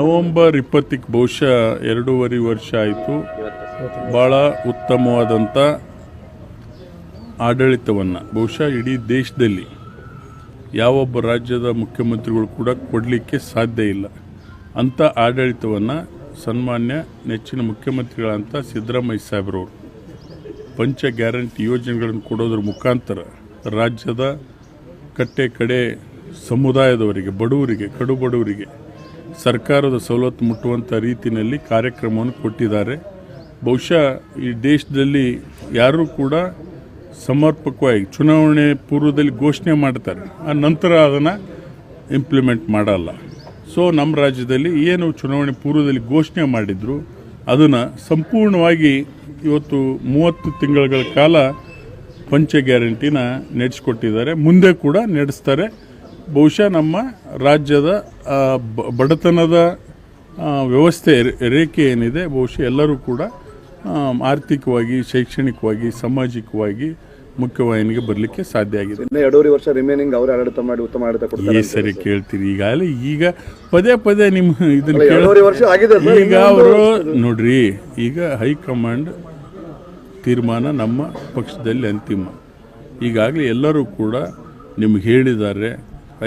November ಇಪ್ಪತ್ತಕ್ಕೆ ಬಹುಶಃ ಎರಡೂವರೆ ವರ್ಷ ಆಯಿತು. ಭಾಳ ಉತ್ತಮವಾದಂಥ ಆಡಳಿತವನ್ನು, ಬಹುಶಃ ಇಡೀ ದೇಶದಲ್ಲಿ ಯಾವೊಬ್ಬ ರಾಜ್ಯದ ಮುಖ್ಯಮಂತ್ರಿಗಳು ಕೂಡ ಕೊಡಲಿಕ್ಕೆ ಸಾಧ್ಯ ಇಲ್ಲ. ಅಂಥ ಆಡಳಿತವನ್ನು ಸನ್ಮಾನ್ಯ ನೆಚ್ಚಿನ ಮುಖ್ಯಮಂತ್ರಿಗಳಂತ ಸಿದ್ದರಾಮಯ್ಯ ಸಾಹೇಬ್ರವರು ಪಂಚ ಗ್ಯಾರಂಟಿ ಯೋಜನೆಗಳನ್ನು ಕೊಡೋದ್ರ ಮುಖಾಂತರ ರಾಜ್ಯದ ಕಟ್ಟೆ ಕಡೆ ಸಮುದಾಯದವರಿಗೆ, ಬಡವರಿಗೆ, ಕಡು ಬಡವರಿಗೆ ಸರ್ಕಾರದ ಸವಲತ್ತು ಮುಟ್ಟುವಂಥ ರೀತಿಯಲ್ಲಿ ಕಾರ್ಯಕ್ರಮವನ್ನು ಕೊಟ್ಟಿದ್ದಾರೆ. ಬಹುಶಃ ಈ ದೇಶದಲ್ಲಿ ಯಾರೂ ಕೂಡ ಸಮರ್ಪಕವಾಗಿ ಚುನಾವಣೆ ಪೂರ್ವದಲ್ಲಿ ಘೋಷಣೆ ಮಾಡ್ತಾರೆ. ಆ ನಂತರ ಅದನ್ನು ಇಂಪ್ಲಿಮೆಂಟ್ ಮಾಡಲ್ಲ. ಸೊ ನಮ್ಮ ರಾಜ್ಯದಲ್ಲಿ ಏನು ಚುನಾವಣೆ ಪೂರ್ವದಲ್ಲಿ ಘೋಷಣೆ ಮಾಡಿದ್ರು, ಅದನ್ನು ಸಂಪೂರ್ಣವಾಗಿ ಇವತ್ತು ಮೂವತ್ತು ತಿಂಗಳುಗಳ ಕಾಲ ಪಂಚ ಗ್ಯಾರಂಟಿನ ನಡೆಸಿಕೊಟ್ಟಿದ್ದಾರೆ. ಮುಂದೆ ಕೂಡ ನಡೆಸ್ತಾರೆ. ಬಹುಶಃ ನಮ್ಮ ರಾಜ್ಯದ ಬಡತನದ ವ್ಯವಸ್ಥೆ ರೇಖೆ ಏನಿದೆ ಬಹುಶಃ ಎಲ್ಲರೂ ಕೂಡ ಆರ್ಥಿಕವಾಗಿ ಶೈಕ್ಷಣಿಕವಾಗಿ ಸಾಮಾಜಿಕವಾಗಿ ಮುಖ್ಯವಾಹಿನಿಗೆ ಬರಲಿಕ್ಕೆ ಸಾಧ್ಯ ಆಗಿದೆ. ಎರಡೂವರೆ ವರ್ಷ ರಿಮೇನಿಂಗ್ ಅವರೇ ಆಡಳಿತ ಮಾಡಿ ಉತ್ತಮ ಆಡಳಿತ ಕೊಡ್ತಾರೆ ಈ ಸರಿ ಕೇಳ್ತೀರಿ. ಈಗಾಗಲೇ ಈಗ ಪದೇ ಪದೇ ನಿಮ್ಮ ಇದನ್ನು ಎರಡೂವರೆ ವರ್ಷ ಆಗಿದೆ ಈಗ ಅವರು ನೋಡ್ರಿ ಈಗ ಹೈಕಮಾಂಡ್ ತೀರ್ಮಾನ ನಮ್ಮ ಪಕ್ಷದಲ್ಲಿ ಅಂತಿಮ. ಈಗಾಗಲೇ ಎಲ್ಲರೂ ಕೂಡ ನಿಮ್ಗೆ ಹೇಳಿದ್ದಾರೆ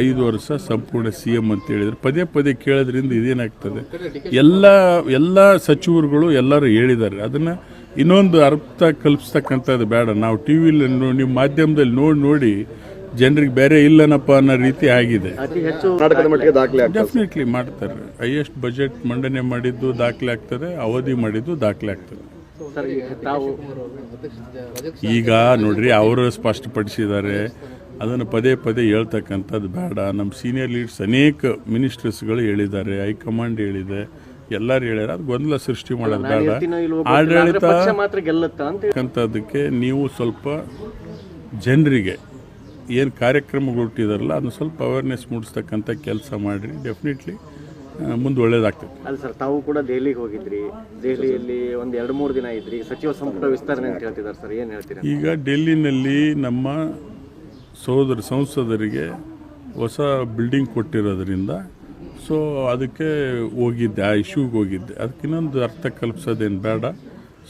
ಐದು ವರ್ಷ ಸಂಪೂರ್ಣ ಸಿ ಎಂ ಅಂತ ಹೇಳಿದ್ರು. ಪದೇ ಪದೇ ಕೇಳೋದ್ರಿಂದ ಇದೇನಾಗ್ತದೆ? ಎಲ್ಲ ಎಲ್ಲ ಸಚಿವರುಗಳು ಎಲ್ಲರೂ ಹೇಳಿದ್ದಾರೆ. ಅದನ್ನು ಇನ್ನೊಂದು ಅರ್ಥ ಕಲ್ಪಿಸ್ತಕ್ಕಂಥದ್ದು ಬೇಡ. ನಾವು ಟಿ ವಿಲಿ ನಿಮ್ಮ ಮಾಧ್ಯಮದಲ್ಲಿ ನೋಡಿ ನೋಡಿ ಜನರಿಗೆ ಬೇರೆ ಇಲ್ಲನಪ್ಪ ಅನ್ನೋ ರೀತಿ ಆಗಿದೆ. ಡೆಫಿನೆಟ್ಲಿ ಮಾಡ್ತಾರೆ. ಹೈಯೆಸ್ಟ್ ಬಜೆಟ್ ಮಂಡನೆ ಮಾಡಿದ್ದು ದಾಖಲೆ ಆಗ್ತದೆ ಅವಧಿ ಮಾಡಿದ್ದು ದಾಖಲೆ ಆಗ್ತದೆ. ಈಗ ನೋಡ್ರಿ ಅವರು ಸ್ಪಷ್ಟಪಡಿಸಿದ್ದಾರೆ. ಅದನ್ನು ಪದೇ ಪದೇ ಹೇಳ್ತಕ್ಕಂಥದ್ದು ಬೇಡ. ನಮ್ಮ ಸೀನಿಯರ್ ಲೀಡ್ಸ್ ಅನೇಕ ಮಿನಿಸ್ಟರ್ಸ್ಗಳು ಹೇಳಿದ್ದಾರೆ ಹೈಕಮಾಂಡ್ ಹೇಳಿದೆ ಎಲ್ಲರೂ ಹೇಳ್ಯಾರ ಅದು ಗೊಂದಲ ಸೃಷ್ಟಿ ಮಾಡೋದು ಬೇಡ. ಆಡಳಿತ ಅಂತಕ್ಕಂಥದ್ದಕ್ಕೆ ನೀವು ಸ್ವಲ್ಪ ಜನರಿಗೆ ಏನು ಕಾರ್ಯಕ್ರಮಗಳು ಹುಟ್ಟಿದಾರಲ್ಲ ಅದನ್ನ ಸ್ವಲ್ಪ ಅವೇರ್ನೆಸ್ ಮೂಡಿಸ್ತಕ್ಕಂಥ ಕೆಲಸ ಮಾಡಿರಿ. ಡೆಫಿನೆಟ್ಲಿ ಮುಂದೆ ಒಳ್ಳೇದಾಗ್ತದೆ. ಅಲ್ಲ ಸರ್ ತಾವು ಕೂಡ ದೆಹಲಿಗೆ ಹೋಗಿದ್ರಿ. ದೆಹಲಿಯಲ್ಲಿ ಒಂದು ಎರಡು ಮೂರು ದಿನ ಇದ್ರಿ. ಸಚಿವ ಸಂಪುಟ ವಿಸ್ತರಣೆ ಅಂತ ಹೇಳ್ತಿದ್ದಾರೆ ಸರ್. ಏನು ಹೇಳ್ತೀರಾ? ಈಗ ಡೆಲ್ಲಿನಲ್ಲಿ ನಮ್ಮ ಸೋದರ ಸಂಸದರಿಗೆ ಹೊಸ ಬಿಲ್ಡಿಂಗ್ ಕೊಟ್ಟಿರೋದ್ರಿಂದ ಸೊ ಅದಕ್ಕೆ ಹೋಗಿದ್ದೆ ಆ ಇಶ್ಯೂಗೆ ಹೋಗಿದ್ದೆ. ಅದಕ್ಕೆ ಇನ್ನೊಂದು ಅರ್ಥ ಕಲ್ಪಿಸೋದೇನು ಬೇಡ.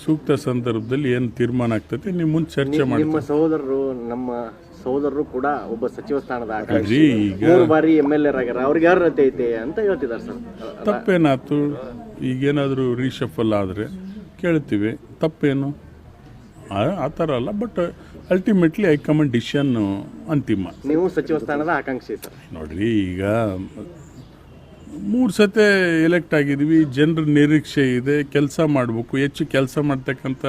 ಸೂಕ್ತ ಸಂದರ್ಭದಲ್ಲಿ ಏನು ತೀರ್ಮಾನ ಆಗ್ತೈತೆ ನಿಮ್ಮ ಮುಂದೆ ಚರ್ಚೆ ಮಾಡಿ ನಿಮ್ಮ ಸಹೋದರರು ನಮ್ಮ ಸಹೋದರರು ಕೂಡ ಒಬ್ಬ ಸಚಿವ ಸ್ಥಾನದ ಈಗ ಮೂರು ಬಾರಿ ಎಂ ಎಲ್ ಎರ್ ಆಗ್ಯಾರ ಅವ್ರಿಗೆ ಯಾರು ರತೆ ಐತೆ ಅಂತ ಹೇಳ್ತಿದ್ದಾರೆ ಸರ್. ತಪ್ಪೇನಾಯ್ತು? ಈಗೇನಾದರೂ ರೀಶಫಲ್ ಆದರೆ ಕೇಳ್ತೀವಿ. ತಪ್ಪೇನು? ಆ ಥರ ಅಲ್ಲ ಬಟ್ ಅಲ್ಟಿಮೇಟ್ಲಿ ಹೈಕಮಾಂಡ್ ಡಿಸಿಷನ್ ಅಂತಿಮ ನೀವು ಸಚಿವ ಸ್ಥಾನದ ಆಕಾಂಕ್ಷಿ ಸರ್ ನೋಡ್ರಿ ಈಗ ಮೂರು ಸತೆ ಎಲೆಕ್ಟ್ ಆಗಿದ್ವಿ ಜನರ ನಿರೀಕ್ಷೆ ಇದೆ ಕೆಲಸ ಮಾಡಬೇಕು ಹೆಚ್ಚು ಕೆಲಸ ಮಾಡ್ತಕ್ಕಂಥ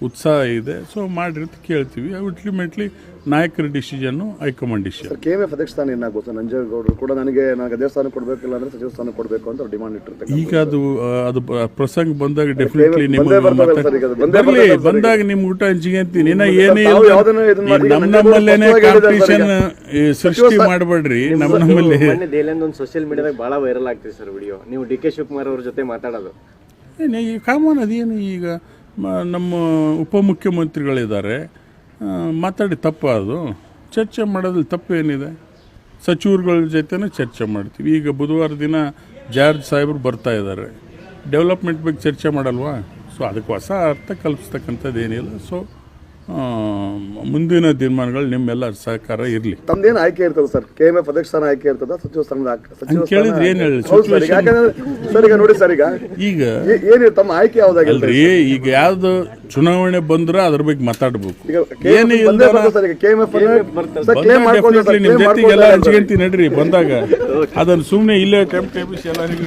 ಉತ್ಸಾಹ ಇದೆ. ಸೊ ಮಾಡ್ರಿ ಅಂತ ಕೇಳ್ತೀವಿ. ಅಲ್ಟಿಮೇಟ್ಲಿ ನಾಯಕರ decision high command decision sir K F ಅಧ್ಯಕ್ಷ ಸ್ಥಾನ ಏನಾಗುತ್ತೆ ನಂಜೇಗೌಡರು ಕೂಡ ನನಗೆ ನನಗೆ ಅದೇ ಸ್ಥಾನ ಕೊಡಬೇಕಿಲ್ಲ ಅಂದ್ರೆ ಸಚಿವ ಸ್ಥಾನ ಕೊಡಬೇಕು ಅಂತ ಅವ್ರು ಡಿಮಾಂಡ್ ಇಟ್ಟಿರ್ತಾರೆ ಈಗ ಅದು ಅದು ಪ್ರಸಂಗ ಬಂದಾಗ ಡೆಫಿನೆಟ್ಲಿ ನಿಮ್ಮ ಬಂದಾಗ ನಿಮ್ಮ ಊಟ ಹಂಚಿಗೆ ಅಂತೀನಿ. ಏನೇ ತಾವು ಇಲ್ದ- ಯಾವ್ದನ್ನೂ ಇದನ್ನ ಈ ಮಾಡಿ ನಮ್ ನಂಜೇಗೌಡ ನಮ್ಮಲ್ಲೇನೆ ಕಾಂಪಿಟೇಷನ್ ಸೃಷ್ಟಿ ಮಾಡಬೇಡ್ರಿ. ನಮ್ಮ ನಮ್ಮಲ್ಲಿ ಒಂದು ಸೋಷಿಯಲ್ ಮೀಡಿಯಾದಾಗ ಬಹಳ ವೈರಲ್ ಆಗ್ತಿದೆ ಸರ್ ವಿಡಿಯೋ ನೀವು ಡಿ ಕೆ ಶಿವಕುಮಾರ್ ಅವ್ರ ಜೊತೆ ಮಾತಾಡೋದು. ಏನೇ ಈ ಕಾಮನ್ ಅದೇನು ಈಗ? ನಮ್ಮ ಉಪಮುಖ್ಯಮಂತ್ರಿಗಳಿದ್ದಾರೆ. ಮಾತಾಡಿ ತಪ್ಪ ಅದು. ಚರ್ಚೆ ಮಾಡೋದ್ರಲ್ಲಿ ತಪ್ಪೇನಿದೆ ಸಚಿವರುಗಳ ಜೊತೆನೂ ಚರ್ಚೆ ಮಾಡ್ತೀವಿ. ಈಗ ಬುಧವಾರ ದಿನ ಜಾರ್ಜ್ ಸಾಹೇಬರು ಬರ್ತಾ ಇದ್ದಾರೆ. ಡೆವಲಪ್ಮೆಂಟ್ ಬಗ್ಗೆ ಚರ್ಚೆ ಮಾಡಲ್ವಾ? ಸೊ ಅದಕ್ಕೆ ಹೊಸ ಅರ್ಥ ಕಲ್ಪಿಸ್ತಕ್ಕಂಥದ್ದು ಏನಿಲ್ಲ. ಸೊ ಮುಂದಿನ ತೀರ್ಮಾನಗಳು ನಿಮ್ಮೆಲ್ಲರ ಸಹಕಾರ ಇರಲಿ. ತಮ್ದೇನು ಆಯ್ಕೆ ಇರ್ತದೆ ಸರ್? ಕೆ ಎಂ ಎಫ್ ಅಧ್ಯಕ್ಷ ಸ್ಥಾನ ಆಯ್ಕೆ ಇರ್ತದ ಸಚಿವ ಸ್ಥಾನದ ಸಚಿವ ಕೇಳಿದ್ರೆ ಏನು ಹೇಳಿ? ಸರ್ ಈಗ ನೋಡಿ ಸರ್ ಈಗ ಈಗ ಏ- ಏನು ತಮ್ಮ ಆಯ್ಕೆ ಯಾವ್ದಾಗಿಲ್ಲ ಈಗ ಯಾವ್ದು ಚುನಾವಣೆ ಬಂದ್ರೆ ಅದ್ರ ಬಗ್ಗೆ ಮಾತಾಡ್ಬೇಕು. ಏನು ನಿಮ್ ಜೊತೆಗೆ ಎಲ್ಲ ಹಂಚ್ಕೊಂತೀನಿ ನಡ್ರಿ ಬಂದಾಗ. ಅದನ್ನ ಸುಮ್ಮನೆ ಇಲ್ಲೇ ಟೆಂಪ್ ಟೆಪಿಸಿ ಎಲ್ಲರಿಗೂ